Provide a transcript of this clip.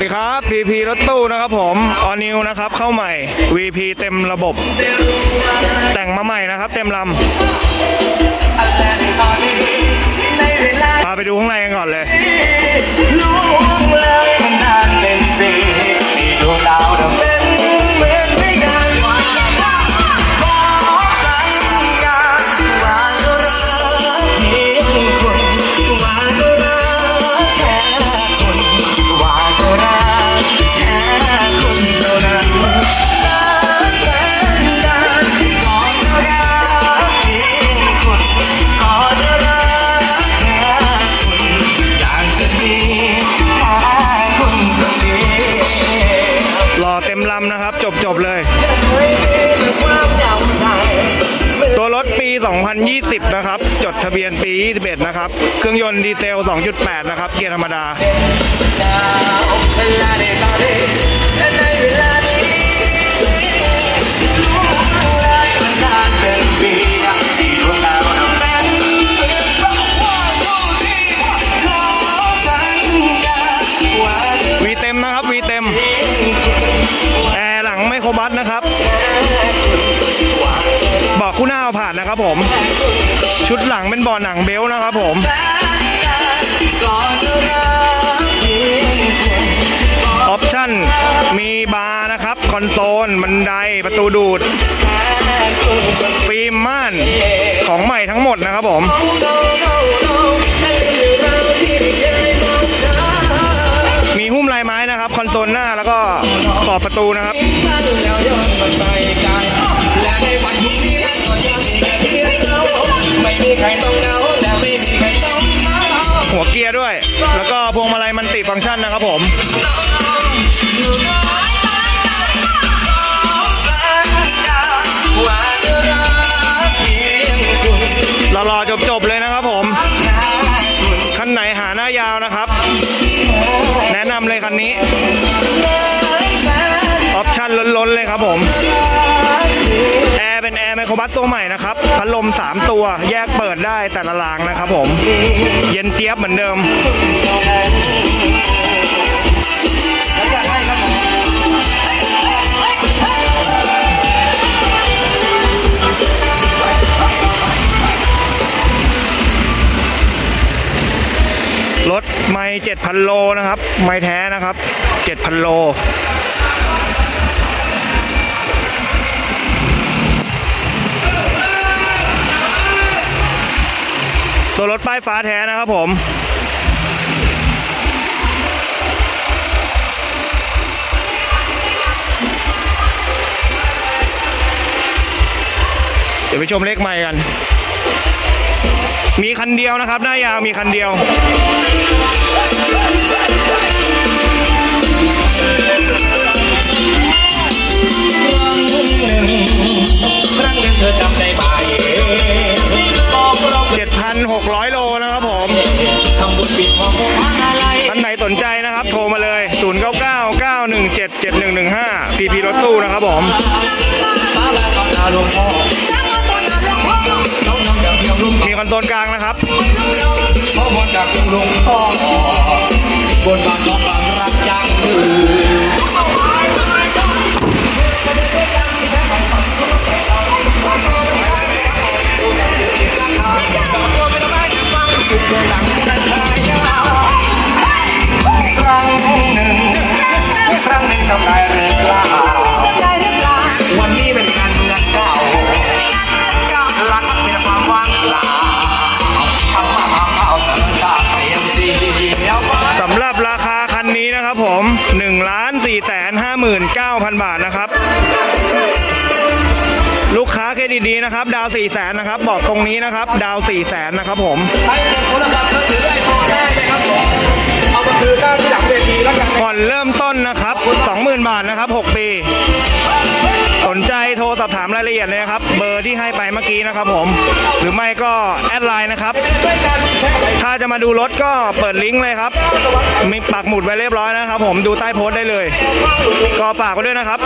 ดีครับ VP รถตู้นะครับผมออนิวนะครับเข้าใหม่ VP เต็มระบบ แต่งมาใหม่นะครับ เต็มลำพาไปดูข้างในกันก่อนเลย ต็มลำนะครับ จบจบๆเลยไม่มีความเหงาใจตัวรถปี 2020 นะครับ จดทะเบียนปี 21 นะครับ เครื่องยนต์ดีเซล 2.8 นะครับ เกียร์ธรรมดา บัสนะครับ บอกคู่หน้าเอาผ่านนะครับผม ชุดหลังเป็นบาะหนังเบลนะครับผมออปชั่นมีบาร์นะครับ คอนโซลบันไดประตูดูดฟิล์มม่านของใหม่ทั้งหมดนะครับผมมีหุ้มลายไม้นะครับ คอนโซลหน้าแล้วก็ ขอบประตูนะครับหัวเกียร์ด้วย แล้วก็พวงมาลัยมันติฟังก์ชันนะครับผมว่าจะรักเพียงคุณรอๆจบๆเลยนะครับผม คันไหนหาหน้ายาวนะครับ แนะนำเลยคันนี้ันล้นๆเลยครับผม แอร์เป็นแอร์ไมโครบัสตัวใหม่นะครับ พัดลม 3 ตัวแยกเปิดได้แต่ละรางนะครับผม เย็นเจี๊ยบเหมือนเดิมรถไม่7,000 โลนะครับ ไม่แท้นะครับ 7,000 โล ตัวรถป้ายฟ้าแท้นะครับผม เดี๋ยวไปชมเลขใหม่กัน มีคันเดียวนะครับ หน้ายาวมีคันเดียวำบุญปิดทองพังอะไรท่านไหนสนใจนะครับ โทรมาเลย 0999177115 PP รถตู้นะครับผมสาราก่อนอาหลวงพ่อน้องน้องจากเพียงลุงมีคอนโซลกลางนะครับพ่อบนจากเพียงลุงพ่อบนบานน้องบางรักจัง หรับราคาคันนี้นะครับผม1ล้าน4 5 9 0 0 0 บาทนะครับ ลูกค้าเครดิตดีนะครับ ดาว4 0 0 0 0นะครับ บอกตรงนี้นะครับ ดาว4 0 0 0 0นะครับผมใครเป็นโทรศัพท์มือถือไอโฟนได้นะครับผมเอามาคืนได้ที่หลังเวทีแล้วกันนะผ่อนเริ่มต้นนะครับ20,000 บาทนะครับ 6 ปี สนใจโทรสอบถามรายละเอียดเลยนะครับ เบอร์ที่ให้ไปเมื่อกี้นะครับผม หรือไม่ก็แอดไลน์นะครับ ถ้าจะมาดูรถก็เปิดลิงก์เลยครับ มีปักหมุดไว้เรียบร้อยนะครับ ผมดูใต้โพสต์ได้เลย ก็ฝากไว้ด้วยนะครับ